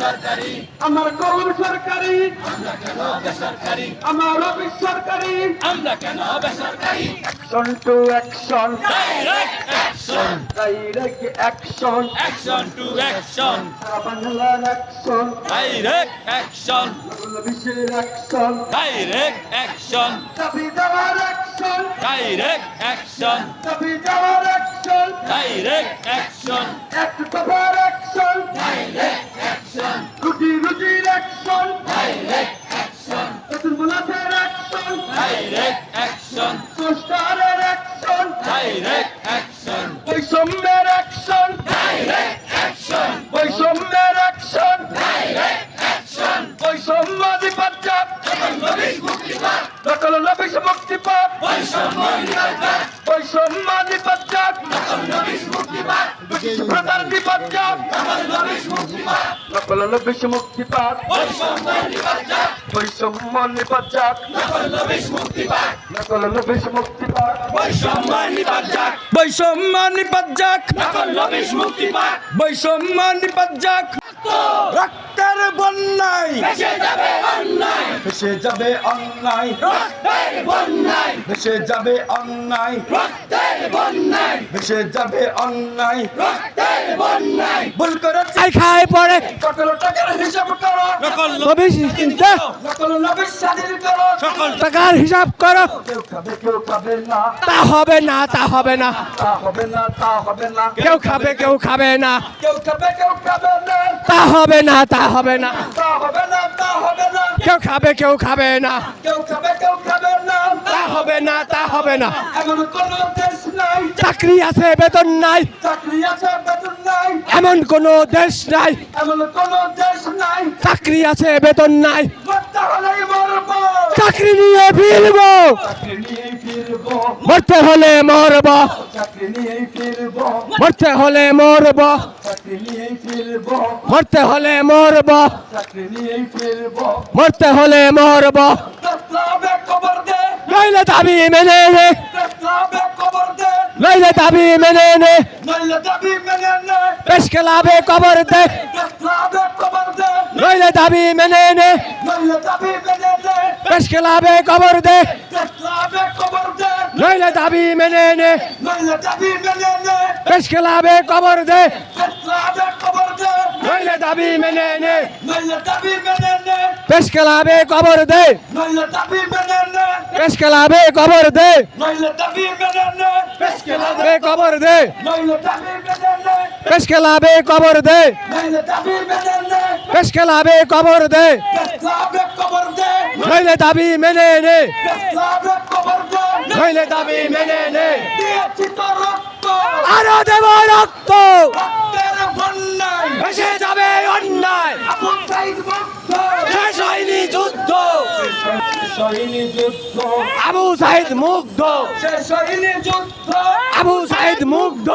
সরকারি আমার কলম সরকারি। আমরা কেন বেসরকারি আমার অফিস সরকারি। আমরা কেন বেসরকারি action to action direct action direct action action to action বাংলার অ্যাকশন ডাইরেক্ট অ্যাকশন বিশ্বের অ্যাকশন ডাইরেক্ট অ্যাকশন দাবি দেওয়ার অ্যাকশন ডাইরেক্ট অ্যাকশন দাবি দেওয়ার অ্যাকশন ডাইরেক্ট অ্যাকশন এক দফার ডাইরেক্ট অ্যাকশন বৈষম্যের অ্যাকশন ডাইরেক্ট অ্যাকশন বৈষম্যের অ্যাকশন ডাইরেক্ট অ্যাকশন বৈষম্য নিপাত নবীশ মুক্তিবাদ নকল নবিশ মুক্তিপাত বৈষম্য নিরাকার বৈষম্য নিপাত নবীশ মুক্তিবাদ প্রধান নিপাত নবীশ মুক্তিবাদ নকল নবিশ মুক্তিপাত বৈষম্য নিরাকার বৈষম্য নিপাত নকল নবিশ মুক্তিপাত বৈষম্য নিপাত নকল নবীশ মুক্তিবাদ বৈষম্য নিপাত রক্তের বন্যায়। ভেসে যাবে অন্যায়। ভেসে যাবে অন্যায়। রক্তের বন্যায়। ভেসে যাবে অন্যায়। রক্তের বন্যায়। ভেসে যাবে অন্যায়। রক্তের বন্যায় ভুল করে খাই খাই পড়ে সকল টাকার হিসাব করো নবী সকল নবিশ স্বাধীন করো সকল টাকার হিসাব করো কেউ খাবে কেউ খাবে না তা হবে না তা হবে না তা হবে না তা হবে না কেউ খাবে কেউ খাবে না কেউ খাবে কেউ খাবে না তা হবে না তা হবে না তা হবে না তা হবে না কেউ খাবে কেউ খাবে না কেউ খাবে কেউ খাবে না তা হবে না তা হবে না এমন কোন দেশ নাই চাকরি আছে বেতন নাই চাকরি আছে নাই এমন কোনো দেশ নাই। এমন কোন দেশ নাই। চাকরি আছে বেতন নাই। চাকরি নিয়ে ফিরবো। মরতে হলে মরব। মরতে হলে মরব। মরতে হলে মরব। মরতে হলে মরব। মেনে নইলে দাবি মেনে নে। নইলে দাবি মেনে নে। পেশ খেলাবে কবর দে। নইলে দাবি মেনে নে। পেশ খেলাবে কবর দে। দশলাবে কবর দে। নইলে দাবি মেনে নে। পেশ খেলাবে কবর দে। দশলাবে কবর দে। নইলে দাবি মেনে নে। নইলে দাবি মেনে নে। পেশ খেলাবে কবর দে। নইলে দাবি মেনে নে। পেশ খেলাবে কবর দে। খেলাবে কবর দে। নইলে দাবি মেনে নে। পেশ খেলাবে কবর দে। নইলে দাবি মেনে নে। পেশ খেলাবে কবর দে। নইলে দাবি মেনে নে। নইলে দাবি মেনে নে। আরও দেব রক্ত। রক্তের যাবে অন্যায়। শেষ হয়নি যুদ্ধ। আবু সাইদ মুগ্ধ। আবু সাইদ মুগ্ধ।